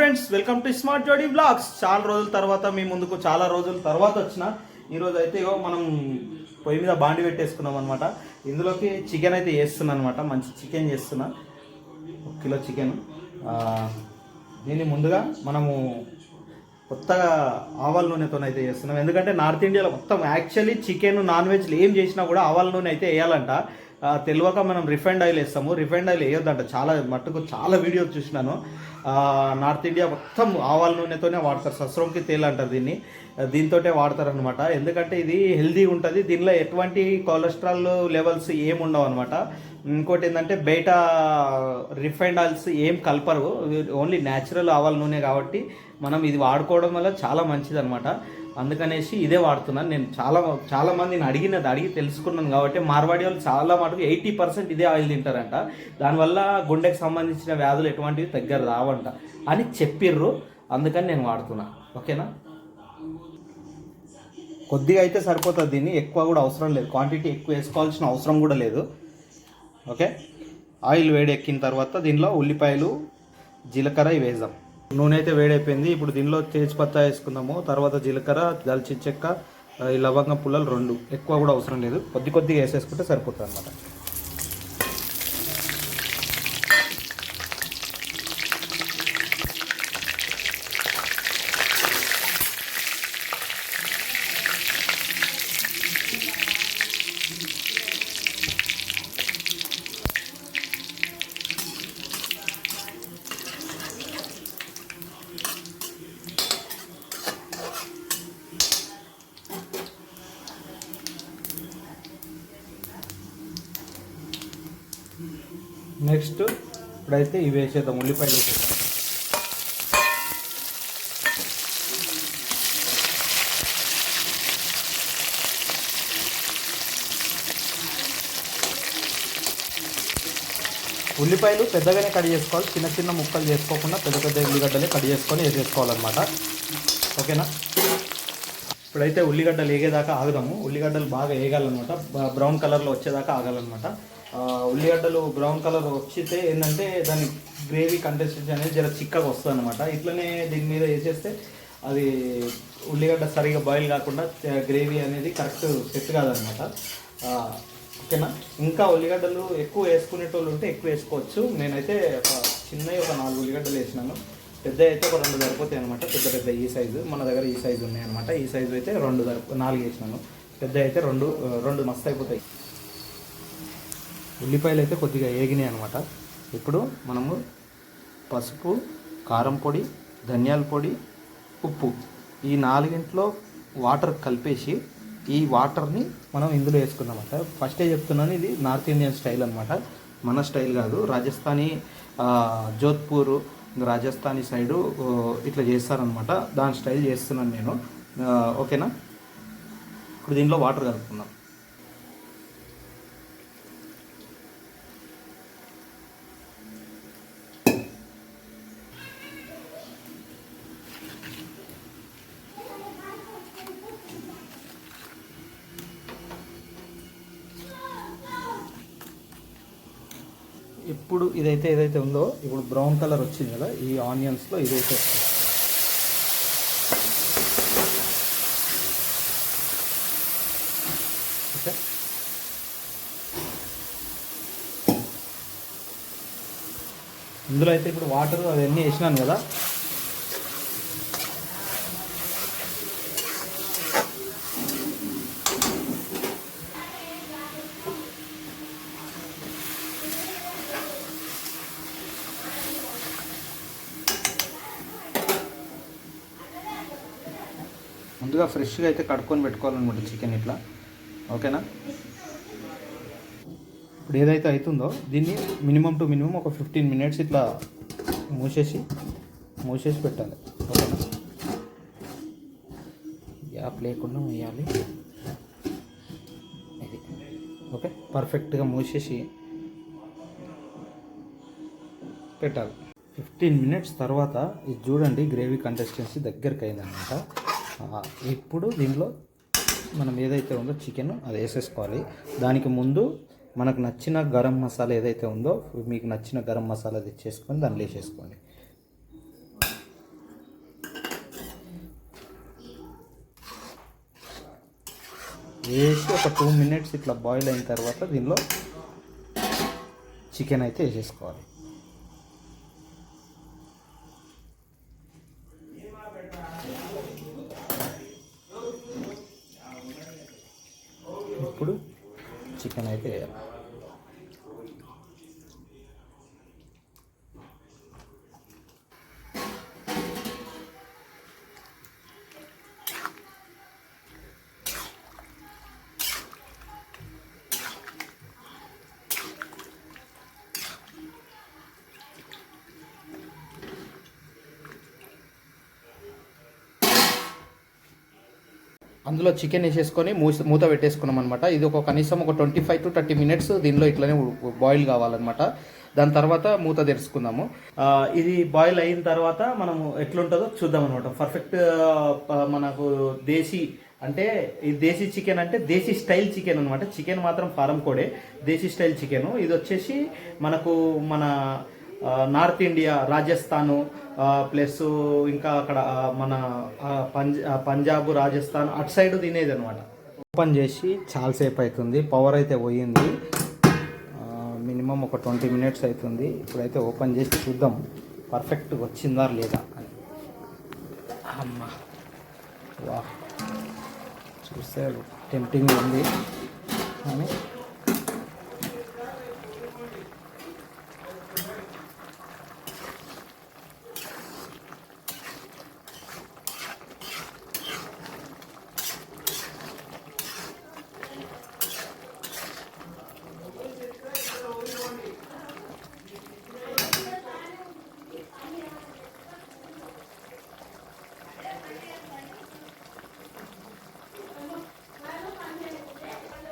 Friends welcome to smart Jodi blogs చాలా రోజుల తర్వాత మీ ముందుకు చాలా రోజుల తర్వాత వచ్చిన. ఈరోజు అయితే ఇగో మనం పొయ్యి మీద బాండి పెట్టేసుకున్నాం అనమాట ఇందులోకి చికెన్ అయితే చేస్తున్నా అనమాట మంచి చికెన్ చేస్తున్నా. ఒక కిలో చికెన్ దీన్ని ముందుగా మనము కొత్తగా ఆవాల నూనెతో అయితే చేస్తున్నాం. ఎందుకంటే నార్త్ ఇండియాలో మొత్తం యాక్చువల్లీ చికెన్ నాన్ వెజ్లు ఏం చేసినా కూడా ఆవాల నూనె అయితే వేయాలంట. తెలియక మనం రిఫైండ్ ఆయిల్ వేస్తాము. రిఫైండ్ ఆయిల్ వేయొద్దంట. చాలా మట్టుకు చాలా వీడియోస్ చూసినాను. నార్త్ ఇండియా మొత్తం ఆవాల నూనెతోనే వాడతారు. సస్రంకి తేల్ అంటారు దీన్ని. దీంతోటే వాడతారు అనమాట ఎందుకంటే ఇది హెల్దీ ఉంటుంది. దీనిలో ఎటువంటి కొలెస్ట్రాల్ లెవెల్స్ ఏమి ఉండవు అనమాట ఇంకోటి ఏంటంటే బయట రిఫైండ్ ఆయిల్స్ ఏం కలపరు. ఓన్లీ న్యాచురల్ ఆవాల నూనె కాబట్టి మనం ఇది వాడుకోవడం వల్ల చాలా మంచిది అనమాట అందుకనేసి ఇదే వాడుతున్నాను. నేను చాలా చాలా మందిని అడిగినది అడిగి తెలుసుకున్నాను కాబట్టి మార్వాడి వాళ్ళు చాలా మటుకు ఎయిటీ పర్సెంట్ ఇదే ఆయిల్ తింటారంట. దానివల్ల గుండెకి సంబంధించిన వ్యాధులు ఎటువంటివి దగ్గర రావంట అని చెప్పిర్రు. అందుకని నేను వాడుతున్నా. ఓకేనా? కొద్దిగా అయితే సరిపోతుంది దీన్ని. ఎక్కువ కూడా అవసరం లేదు. క్వాంటిటీ ఎక్కువ వేసుకోవాల్సిన అవసరం కూడా లేదు. ఓకే? ఆయిల్ వేడి ఎక్కిన తర్వాత దీనిలో ఉల్లిపాయలు జీలకర్ర వేద్దాం. నూనె అయితే వేడైపోయింది. ఇప్పుడు దీనిలో తేజ్పత్తా వేసుకుందాము. తర్వాత జీలకర్ర దాల్చిన చెక్క ఈ లవంగం పుల్లలు రెండు. ఎక్కువ కూడా అవసరం లేదు. కొద్ది కొద్దిగా వేసేసుకుంటే సరిపోతుంది అనమాట నెక్స్ట్ ఇప్పుడైతే ఇవి వేసేద్దాం ఉల్లిపాయలు వేసేద్దాం. ఉల్లిపాయలు పెద్దగానే కట్ చేసుకోవాలి చిన్న చిన్న ముక్కలు చేసుకోకుండా పెద్ద పెద్ద ఉల్లిగడ్డలే కట్ చేసుకొని వేసేసుకోవాలన్నమాట. ఓకేనా? ఇప్పుడైతే ఉల్లిగడ్డలు వేగేదాకా ఆగుదాము. ఉల్లిగడ్డలు బాగా వేగాలన్నమాట. బ్రౌన్ కలర్లో వచ్చేదాకా ఆగాలన్నమాట. ఉల్లిగడ్డలు బ్రౌన్ కలర్ వచ్చితే ఏంటంటే దాని గ్రేవీ కంటెస్టెన్సీ అనేది జర చిక్కగా వస్తుంది అనమాట ఇట్లనే దీని మీద వేసేస్తే అది ఉల్లిగడ్డ సరిగా బాయిల్ కాకుండా గ్రేవీ అనేది కరెక్ట్ సెట్ కాదనమాట ఓకేనా? ఇంకా ఉల్లిగడ్డలు ఎక్కువ వేసుకునేటోళ్ళు ఉంటే ఎక్కువ వేసుకోవచ్చు. నేనైతే ఒక చిన్నవి ఒక నాలుగు ఉల్లిగడ్డలు వేసినాను. పెద్ద అయితే ఒక రెండు సరిపోతాయి అనమాట పెద్ద పెద్ద ఈ సైజు మన దగ్గర ఈ సైజు ఉన్నాయి అనమాట ఈ సైజు అయితే రెండు సరిపో నాలుగు వేసినాను. పెద్ద అయితే రెండు రెండు మస్తు అయిపోతాయి. ఉల్లిపాయలు అయితే కొద్దిగా ఏగినాయి అనమాట ఇప్పుడు మనము పసుపు కారం పొడి ధనియాల పొడి ఉప్పు ఈ నాలుగింట్లో వాటర్ కలిపేసి ఈ వాటర్ని మనం ఇందులో వేసుకున్నామంట ఫస్టే చెప్తున్నాను ఇది నార్త్ ఇండియన్ స్టైల్ అనమాట మన స్టైల్ కాదు. రాజస్థానీ జోధ్పూర్ రాజస్థానీ సైడు ఇట్లా చేస్తారనమాట దాని స్టైల్ చేస్తున్నాను నేను. ఓకేనా? ఇప్పుడు దీనిలో వాటర్ కలుపుకుందాం. ఇప్పుడు ఇదైతే ఏదైతే ఉందో ఇప్పుడు బ్రౌన్ కలర్ వచ్చింది కదా ఈ ఆనియన్స్లో ఇదైతే వస్తుంది. ఓకే. ఇందులో అయితే ఇప్పుడు వాటర్ అవన్నీ వేసినాను కదా ముందుగా ఫ్రెష్గా అయితే కడుక్కొని పెట్టుకోవాలన్నమాట చికెన్ ఇట్లా. ఓకేనా? ఇప్పుడు ఏదైతే అవుతుందో దీన్ని మినిమం టు మినిమం ఒక ఫిఫ్టీన్ మినిట్స్ ఇట్లా మూసేసి మూసేసి పెట్టాలి. ఓకేనా? గ్యాప్ లేకుండా వేయాలి ఇది. ఓకే? పర్ఫెక్ట్గా మూసేసి పెట్టాలి. ఫిఫ్టీన్ మినిట్స్ తర్వాత ఇది చూడండి గ్రేవీ కంటెస్టెన్సీ దగ్గరికి అయిందనమాట. ఇప్పుడు దీనిలో మనం ఏదైతే ఉందో చికెన్ అది వేసేసుకోవాలి. దానికి ముందు మనకు నచ్చిన గరం మసాలా ఏదైతే ఉందో మీకు నచ్చిన గరం మసాలా తెచ్చేసుకొని దాన్ని వేసేసుకోండి. వేసి ఒక టూ మినిట్స్ ఇట్లా బాయిల్ అయిన తర్వాత దీనిలో చికెన్ అయితే వేసేసుకోవాలి. అయితే అందులో చికెన్ వేసేసుకొని మూసి మూత పెట్టేసుకున్నాం అనమాట ఇది ఒక కనీసం ఒక twenty five to thirty minutes దీనిలో ఇట్లనే బాయిల్ కావాలన్నమాట. దాని తర్వాత మూత తెరుచుకుందాము. ఇది బాయిల్ అయిన తర్వాత మనము ఎట్లుంటుందో చూద్దాం అనమాట పర్ఫెక్ట్ మనకు దేశీ అంటే ఈ దేశీ చికెన్ అంటే దేశీ స్టైల్ చికెన్ అనమాట చికెన్ మాత్రం ఫారం కోడే. Desi style chicken. ఇది వచ్చేసి మనకు మన నార్త్ ఇండియా రాజస్థాను ప్లస్ ఇంకా అక్కడ మన పంజాబ్ రాజస్థాన్ అటు సైడ్ తినేది అనమాట ఓపెన్ చేసి చాలాసేపు అవుతుంది పవర్ అయితే పోయింది. మినిమం ఒక ట్వంటీ మినిట్స్ అవుతుంది ఇప్పుడైతే ఓపెన్ చేసి చూద్దాం. పర్ఫెక్ట్గా వచ్చిందా లేదా అని. అమ్మా. వా చూస్తే టెంప్టింగ్ ఉంది. కానీ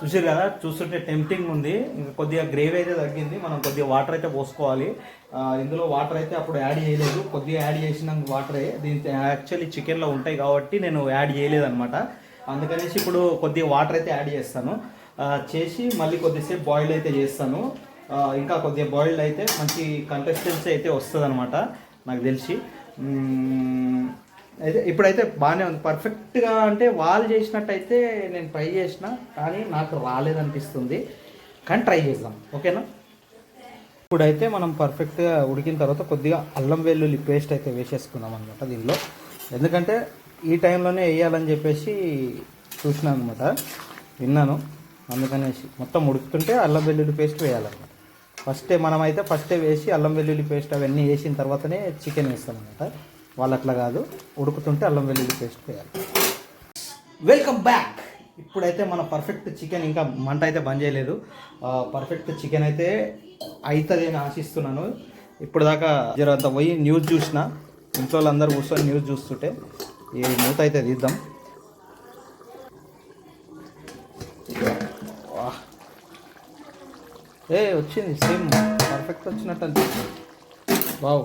చూసారు కదా చూస్తుంటే టెంప్టింగ్ ఉంది. ఇంకా కొద్దిగా గ్రేవీ అయితే తగ్గింది. మనం కొద్దిగా వాటర్ అయితే పోసుకోవాలి. ఇందులో వాటర్ అయితే అప్పుడు యాడ్ చేయలేదు. కొద్దిగా యాడ్ చేసిన వాటరే దీని యాక్చువల్లీ చికెన్లో ఉంటాయి కాబట్టి నేను యాడ్ చేయలేదు అనమాట అందుకనేసి ఇప్పుడు కొద్దిగా వాటర్ అయితే యాడ్ చేస్తాను. చేసి మళ్ళీ కొద్దిసేపు బాయిల్ అయితే చేస్తాను. ఇంకా కొద్దిగా బాయిల్డ్ అయితే మంచి కంటెస్టెన్సీ అయితే వస్తుంది అనమాట నాకు తెలిసి. అయితే ఇప్పుడైతే బాగానే ఉంది. పర్ఫెక్ట్గా అంటే వాళ్ళు చేసినట్టయితే నేను ట్రై చేసిన కానీ నాకు రాలేదనిపిస్తుంది. కానీ ట్రై చేద్దాం. ఓకేనా? ఇప్పుడైతే మనం పర్ఫెక్ట్గా ఉడికిన తర్వాత కొద్దిగా అల్లం వెల్లుల్లి పేస్ట్ అయితే వేసేసుకున్నాం అనమాట దీనిలో. ఎందుకంటే ఈ టైంలోనే వేయాలని చెప్పేసి చూసినాను అనమాట విన్నాను. అందుకనేసి మొత్తం ఉడుకుతుంటే అల్లం వెల్లుల్లి పేస్ట్ వేయాలన్నమాట. ఫస్టే మనమైతే ఫస్టే వేసి అల్లం వెల్లుల్లి పేస్ట్ అవన్నీ వేసిన తర్వాతనే చికెన్ వేస్తాం అనమాట వాళ్ళు అట్లా కాదు ఉడుకుతుంటే అల్లం వెల్లుల్లి పేస్ట్ వేయాలి. వెల్కమ్ బ్యాక్ ఇప్పుడైతే మన పర్ఫెక్ట్ చికెన్ ఇంకా మంట అయితే బంద్ చేయలేదు. పర్ఫెక్ట్ చికెన్ అయితే అవుతుంది అని ఆశిస్తున్నాను. ఇప్పుడు దాకా జర అంత పోయి న్యూస్ చూసిన ఇంట్లో వాళ్ళందరూ కూర్చొని న్యూస్ చూస్తుంటే ఈ మూత అయితే తీద్దాం. వాహ్. ఏ వచ్చింది సేమ్ పర్ఫెక్ట్ వచ్చినట్టు అనిపిస్తుంది. బావు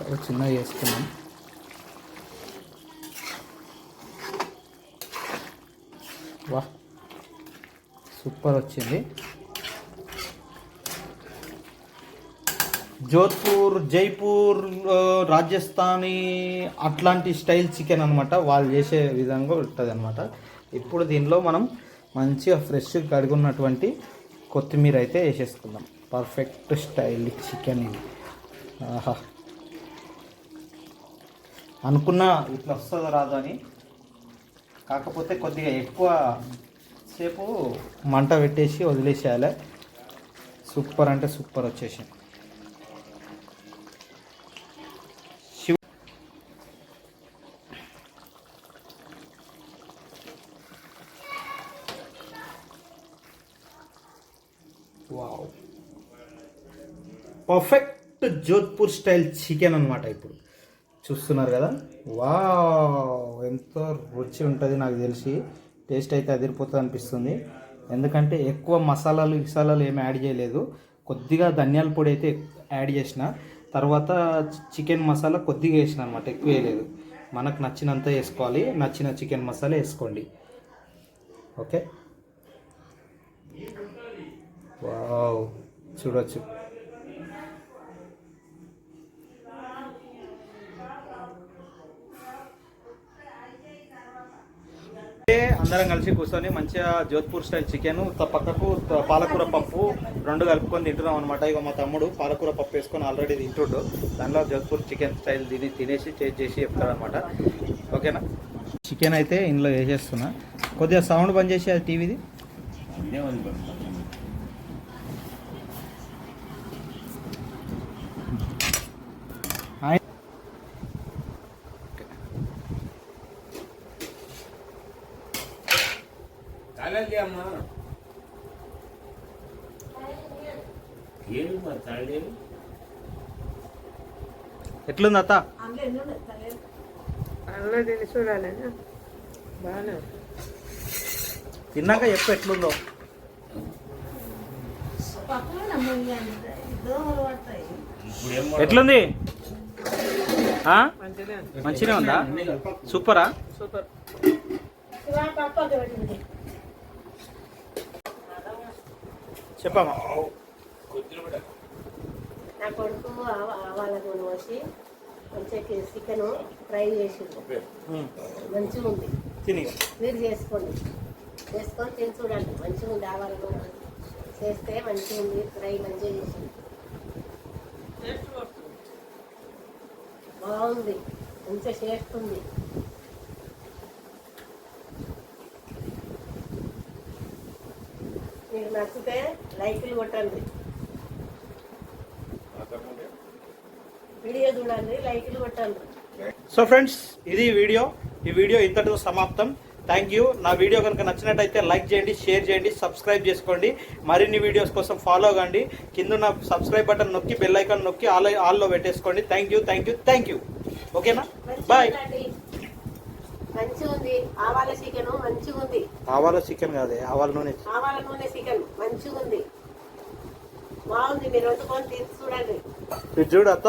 చాలా చిన్నగా చేసుకున్నాం వా సూపర్ వచ్చింది. జోధ్పూర్ జైపూర్ రాజస్థానీ అట్లాంటి స్టైల్ చికెన్ అనమాట వాళ్ళు చేసే విధంగా ఉంటుంది అనమాట ఇప్పుడు దీనిలో మనం మంచిగా ఫ్రెష్ కడుగున్నటువంటి కొత్తిమీర అయితే వేసేసుకుందాం. పర్ఫెక్ట్ స్టైల్ చికెన్ ఇది. ఆహా. అనుకున్నా ఇట్లా వస్తుందో రాదు అని. కాకపోతే కొద్దిగా ఎక్కువ సేపు మంట పెట్టేసి వదిలేసేయాలి. సూపర్ అంటే సూపర్ వచ్చేసి. Shiva wow. Perfect Jodhpur style chicken అనమాట ఇప్పుడు. చూస్తున్నారు కదా? వావ్ ఎంతో రుచి ఉంటుంది నాకు తెలిసి. టేస్ట్ అయితే అదిరిపోతుంది అనిపిస్తుంది. ఎందుకంటే ఎక్కువ మసాలాలు ఇసాలాలు ఏమి యాడ్ చేయలేదు. కొద్దిగా ధనియాల పొడి అయితే యాడ్ చేసిన. తర్వాత చికెన్ మసాలా కొద్దిగా వేసిన అనమాట ఎక్కువ వేయలేదు. మనకు నచ్చినంత వేసుకోవాలి. నచ్చిన చికెన్ మసాలా వేసుకోండి. ఓకే? వావ్ చూడొచ్చు. అందరం కలిసి కూర్చొని మంచిగా జోధ్పూర్ స్టైల్ చికెన్ పక్కకు పాలకూర పప్పు రెండు కలుపుకొని తింటున్నాం అనమాట ఇక మా తమ్ముడు పాలకూర పప్పు వేసుకొని ఆల్రెడీ తింటుండు. దానిలో జోధ్పూర్ చికెన్ స్టైల్ తిని తినేసి చేసి చేసి చెప్తాడు అనమాట ఓకేనా? చికెన్ అయితే ఇందులో వేసేస్తున్నా. కొద్దిగా సౌండ్ బంద్ చేసి అది టీవీది కాలేదు అమ్మా ఏమి మరి తాగలేదు ఎట్లుంది అత్త. తిన్నాక చెప్పు ఎట్లుందో. ఎట్లుంది? మంచిగా ఉంది. సూపరా? సూపర్. చెప్పమ్మా. నా కొడుకు నూనె పోసి మంచిగా చికెన్ ఫ్రై చేసిండు. ఉమ్, మంచిగా ఉంది తిని. మీరు చేసుకోండి. చేసుకొని తిని చూడండి. మంచిగా ఉంది ఆవాల చేస్తే మంచిగా ఉంది ఫ్రై మంచిగా చేసిండు. బాగుంది. మంచిగా చేస్తుంది మీకు నచ్చితే లైక్లు కొట్టండి. వీడియో చూడండి లైక్లు కొట్టండి. సో ఫ్రెండ్స్ ఇది వీడియో. ఈ వీడియో ఇంతటితో సమాప్తం. థ్యాంక్ యూ నా వీడియో కనుక నచ్చినట్టయితే లైక్ చేయండి షేర్ చేయండి సబ్స్క్రైబ్ చేసుకోండి. మరిన్ని వీడియోస్ కోసం ఫాలో కండి. కింద ఉన్న సబ్స్క్రైబ్ బటన్ నొక్కి బెల్ ఐకాన్ నొక్కి ఆల్ ఆల్లో పెట్టేసుకోండి. Thank you thank you thank you ఓకేనా బాయ్ మంచిగా ఉంది ఆవాల చికెన్ ఆవాల చికెన్ కాదే ఆవాల నూనె. ఆవాల నూనె చికెన్ మంచిగా ఉంది బాగుంది. మీరు వండుకొని చూడండి. ఇది చూడు అత్త.